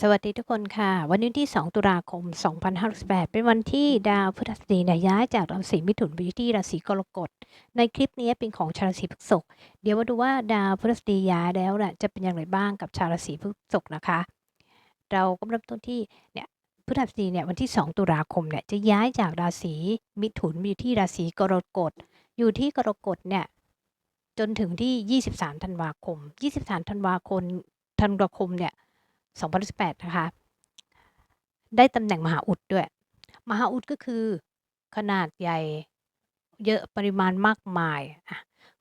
สวัสดีทุกคนค่ะ วันนี้ที่ 2 ตุลาคม 2568 เป็นวันที่ดาวพฤหัสบดีเนี่ยย้ายจากราศีมิถุนไปอยู่ที่ราศีกรกฎ ในคลิปนี้เป็นของชาวราศีพฤษภเดี๋ยวมาดูว่าดาวพฤหัสบดีย้ายแล้วน่ะจะเป็นอย่างไรบ้างกับชาวราศีพฤษภนะคะ เราก็เริ่มต้นที่เนี่ยพฤหัสบดีเนี่ยวันที่ 2 ตุลาคมเนี่ยจะย้ายจากราศีมิถุนมาอยู่ที่ราศีกรกฎ อยู่ที่กรกฎเนี่ยจนถึงที่ 23 ธันวาคม 23 ธันวาคมธันวาคมเนี่ย 2018 นะคะ ได้ตำแหน่งมหาอุดด้วย มหาอุดก็คือขนาดใหญ่เยอะปริมาณมากมาย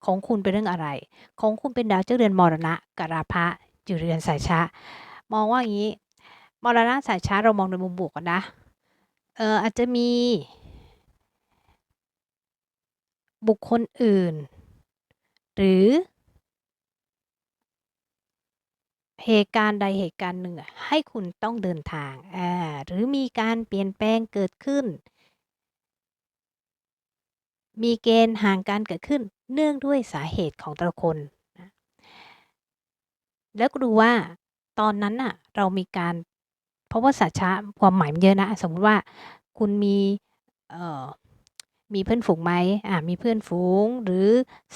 ของคุณเป็นเรื่องอะไร ของคุณเป็นดาวเจ้าเรือนมรณะกราพะอยู่เรือนสายชะ มองว่าอย่างนี้ มรณะสายชะเรามองในมุมบวกกันนะ เอออาจจะมี บุคคลอื่น หรือ เหตุการณ์ใดเหตุการณ์หนึ่งให้คุณต้องเดินทางอ่าหรือมีการเปลี่ยนแปลงเกิดขึ้น มีเกณฑ์ห่างการเกิดขึ้น เนื่องด้วยสาเหตุของแต่ละคนนะแล้วก็ดูว่าตอนนั้นน่ะเรามีการเพราะว่าสัจจะความหมายมันเยอะนะ สมมติว่าคุณมีเอ่อมีเพื่อนฝูงไหมอ่ามีเพื่อนฝูง หรือ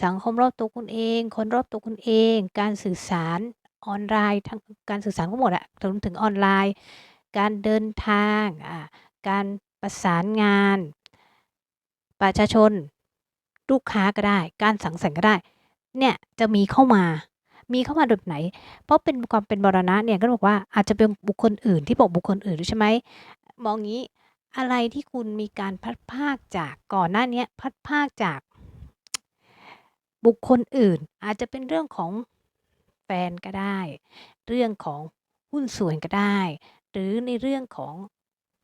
สังคมรอบตัวคุณเอง คนรอบตัวคุณเอง การสื่อสาร ออนไลน์ ทั้ง การสื่อสารทั้งหมดอะ รวมถึงออนไลน์ การเดินทาง อ่า การประสานงาน ประชาชน ลูกค้าก็ได้ การสังสรรค์ก็ได้ เนี่ยจะมีเข้ามา มีเข้ามาแบบไหน เพราะเป็น ความเป็นมรณะเนี่ย ก็บอกว่า อาจจะเป็นบุคคลอื่น ที่บอกบุคคลอื่นด้วยใช่ไหม มองงี้ อะไรที่คุณมีการพัดภาคจาก ก่อนหน้าเนี้ยพัดภาคจาก บุคคลอื่น อาจจะเป็นเรื่องของ แฟนก็ได้ เรื่องของหุ้นส่วนก็ได้ หรือในเรื่องของ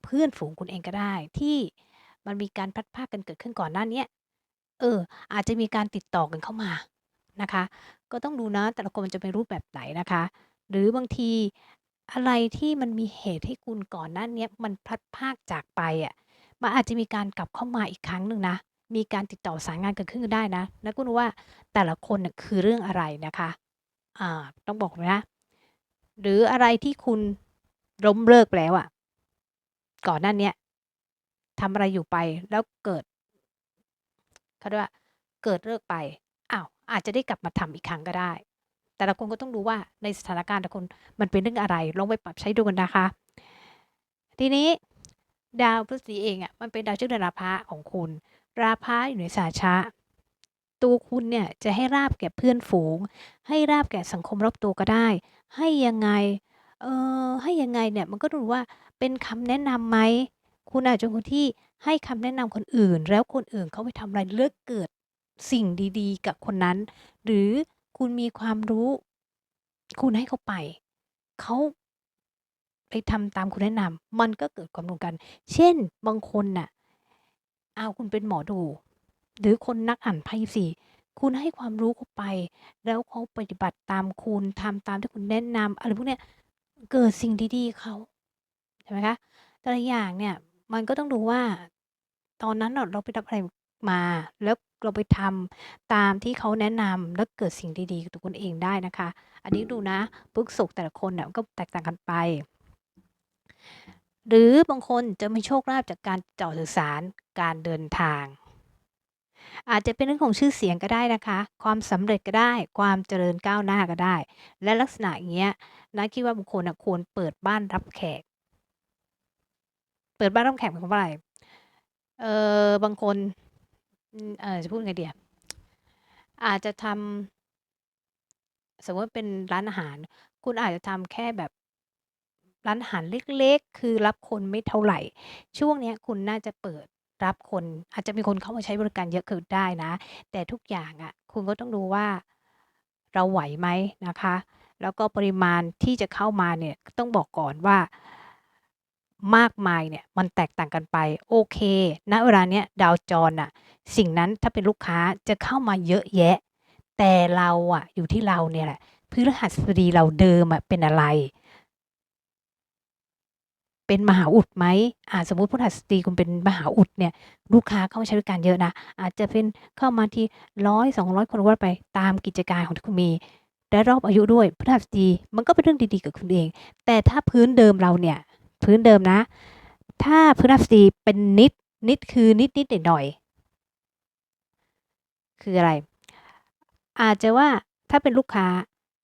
เพื่อนฝูงคุณเองก็ได้ ที่มันมีการพัดภาคกันเกิดขึ้นก่อนหน้านี้เออ อาจจะมีการติดต่อกันเข้ามานะคะ ก็ต้องดูนะแต่ละคนมันจะเป็นรูปแบบไหนนะคะ หรือบางทีอะไรที่มันมีเหตุให้คุณก่อนหน้านี้มันพลัดพรากจากไปอะมันอาจจะมีการกลับเข้ามาอีกครั้งหนึ่งนะ มีการติดต่อสายงานเกิดขึ้นได้นะ แล้วก็รู้ว่าแต่ละคนน่ะคือเรื่องอะไรนะคะ อ่า ต้องบอกเลยนะ หรืออะไรที่คุณล้มเลิกไปแล้วอะก่อนหน้าเนี้ยทำอะไรอยู่ไปแล้วเกิด เขาเรียกว่า เกิดเลิกไป อ้าว อาจจะได้กลับมาทำอีกครั้งก็ได้ แต่ละคนก็ต้องดูว่าในสถานการณ์แต่ละคนมันเป็นเรื่องอะไร ลองไปปรับใช้ดูกันนะคะ ทีนี้ดาวพฤหัสเองอะมันเป็นดาวเจ้อราพะของคุณ ราพะอยู่ในสาชะ ตัวคุณเนี่ยจะให้ราบแก่เพื่อนฝูง ให้ราบแก่สังคมรอบตัวก็ได้ ให้ยังไง เออให้ยังไงเนี่ยมันก็ดูว่าเป็นคำแนะนำไหม คุณอาจจะเป็นคนที่ให้คำแนะนำคนอื่น แล้วคนอื่นเขาไปทำอะไรเลือกเกิดสิ่งดีๆ กับคนนั้น หรือคุณมีความรู้ คุณให้เขาไปเขาไปทำตามคุณแนะนำมันก็เกิดความตรงกัน เช่นบางคนน่ะ เอาคุณเป็นหมอดู หรือคนนักอ่านไพ่สิคุณให้ความรู้เขาไป แล้วเขาปฏิบัติตามคุณทำตามที่คุณแนะนำอะไรพวกเนี้ยเกิดสิ่งดีๆเขาใช่ไหมคะแต่ละอย่างเนี่ยมันก็ต้องดูว่า ตอนนั้นเราไปรับอะไรมาแล้วเราไปทำตามที่เขาแนะนำแล้วเกิดสิ่งดีๆกับตัวคุณเองได้นะคะ อันนี้ดูนะพฤกษกแต่ละคนเนี่ยก็แตกต่างกันไป หรือบางคนจะมีโชคลาภจากการติดต่อสื่อสารการเดินทาง อาจจะเป็นเรื่องของชื่อเสียงก็ได้นะคะ ความสำเร็จก็ได้ ความเจริญก้าวหน้าก็ได้ และลักษณะอย่างเงี้ยนะคิดว่าบางคนน่ะควรเปิดบ้านรับแขก เปิดบ้านรับแขกหมายความว่าอะไร เออบางคนอืมเอ่อจะพูดไงเดีอะอาจจะทำสมมติเป็นร้านอาหาร คุณอาจจะทำแค่แบบร้านอาหารเล็กๆ คือรับคนไม่เท่าไหร่ ช่วงเนี้ยคุณน่าจะเปิด รับคน อาจจะมีคนเข้ามาใช้บริการเยอะขึ้นได้นะ แต่ทุกอย่างอะคุณก็ต้องดูว่าเราไหวไหมนะคะ แล้วก็ปริมาณที่จะเข้ามาเนี่ยต้องบอกก่อนว่ามากมายเนี่ยมันแตกต่างกันไป โอเคณเวลาเนี้ยดาวจรน่ะ สิ่งนั้นถ้าเป็นลูกค้าจะเข้ามาเยอะแยะ แต่เราอะอยู่ที่เราเนี่ยแหละพฤหัสบดีเราเดิมอะเป็นอะไร เป็นมหาอุดไหมอ่าสมมติพฤหัสบดีคุณเป็นมหาอุดเนี่ยลูกค้าเข้ามาใช้บริการเยอะนะ อาจจะเป็นเข้ามาที100-200คนว่าไปตามกิจการของที่คุณมีและรอบอายุด้วยพฤหัสบดีมันก็เป็นเรื่องดีๆกับคุณเอง แต่ถ้าพื้นเดิมเราเนี่ยพื้นเดิมนะ ถ้าพฤหัสบดีเป็นนิดนิดคือนิดนิดหน่อยหน่อยๆคืออะไร อาจจะว่าถ้าเป็นลูกค้า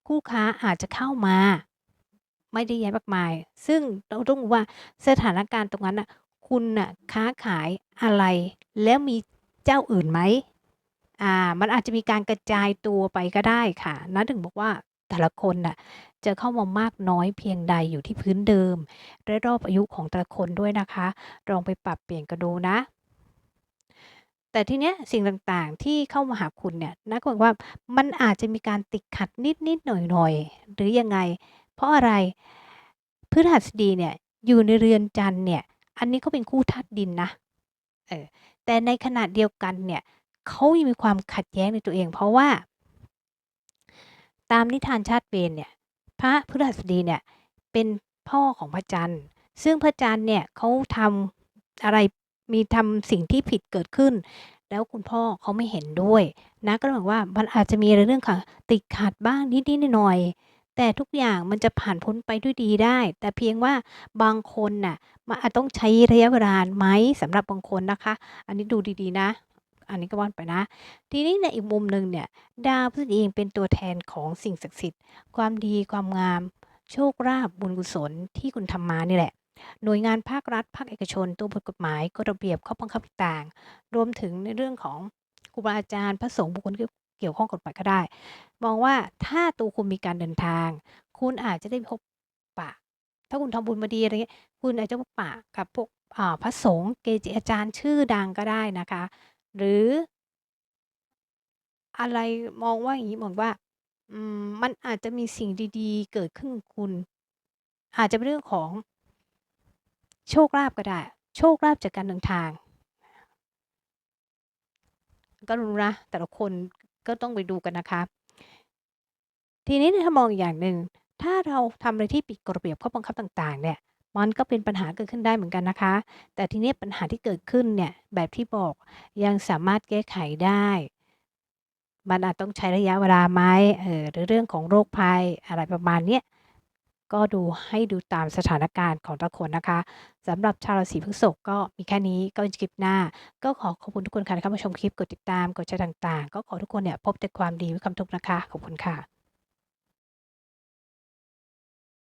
คู่ค้าอาจจะเข้ามา ไม่ได้เยอะมากมาย ซึ่งเราต้องรู้ว่าสถานการณ์ตรงนั้นน่ะคุณน่ะค้าขายอะไร แล้วมีเจ้าอื่นไหมอ่ามันอาจจะมีการกระจายตัวไปก็ได้ค่ะนั่นถึงบอกว่าแต่ละคนน่ะจะเข้ามามากน้อยเพียงใดอยู่ที่พื้นเดิม และรอบอายุของแต่ละคนด้วยนะคะลองไปปรับเปลี่ยนกันดูนะ แต่ทีเนี้ยสิ่งต่างๆที่เข้ามาหาคุณเนี่ยนะก็บอกว่ามันอาจจะมีการติดขัดนิดๆหน่อยๆหรือยังไง เพราะอะไรพฤหัสดีเนี่ยอยู่ในเรือนจันเนี่ยอันนี้เขาเป็นคู่ธาตุดินนะเออแต่ในขณะเดียวกันเนี่ยเขายังมีความขัดแย้งในตัวเอง เพราะว่า ตามนิทานชาติเวรเนี่ยพระพฤหัสดีเนี่ยเป็นพ่อของพระจันทร์ ซึ่งพระจันทร์เนี่ยเขาทำอะไรมีทำสิ่งที่ผิดเกิดขึ้น แล้วคุณพ่อเขาไม่เห็นด้วยนะก็เลยว่ามันอาจจะมีอะไรเรื่องค่ะติดขัดบ้างนิดๆหน่อยๆ แต่ทุกอย่างมันจะผ่านพ้นไปด้วยดีได้ แต่เพียงว่าบางคนน่ะมันอาจต้องใช้ระยะเวลาไหมสำหรับบางคนนะคะ อันนี้ดูดีๆนะ อันนี้ก็ว่านไปนะ ทีนี้ในอีกมุมหนึ่งเนี่ยดาวพฤหัสเองเป็นตัวแทนของสิ่งศักดิ์สิทธิ์ ความดีความงาม โชคลาภบุญกุศลที่คุณทำมานี่แหละหน่วยงานภาครัฐ ภาคเอกชน ตัวบทกฎหมายกฎระเบียบข้อบังคับต่างๆรวมถึงในเรื่องของครูบาอาจารย์พระสงฆ์บุคคลที่ เกี่ยวข้องกฎหมายก็ได้ มองว่าถ้าตัวคุณมีการเดินทาง คุณอาจจะได้พบปะ ถ้าคุณทำบุญมาดีอะไรเงี้ยคุณอาจจะพบปะกับพวกพระสงฆ์เกจิอาจารย์ชื่อดังก็ได้นะคะ หรือ อะไรมองว่าอย่างนี้มองว่ามมันอาจจะมีสิ่งดีๆ เกิดขึ้นคุณ อาจจะเป็นเรื่องของโชคลาภก็ได้ โชคลาภจากการเดินทางก็รู้นะแต่ละคน ก็ต้องไปดูกันนะคะ ทีนี้ถ้ามองอีกอย่างหนึ่งถ้าเราทำอะไรที่ผิดกฎระเบียบข้อบังคับต่างๆ เนี่ย มันก็เป็นปัญหาเกิดขึ้นได้เหมือนกันนะคะ แต่ทีนี้ปัญหาที่เกิดขึ้นเนี่ยแบบที่บอกยังสามารถแก้ไขได้ มันอาจต้องใช้ระยะเวลาไหมเออหรือเรื่องของโรคภัยอะไรประมาณเนี้ย ก็ดูให้ดูตามสถานการณ์ของแต่ละคนนะคะสำหรับชาวราศีพฤษภก็มีแค่นี้ก็คลิปหน้า ก็ขอขอบคุณทุกคนค่ะที่เข้ามาชมคลิปกดติดตามกดแชร์ต่างๆ ก็ขอทุกคนเนี่ยพบแต่ความดีไม่ความทุกข์นะคะ ขอบคุณค่ะ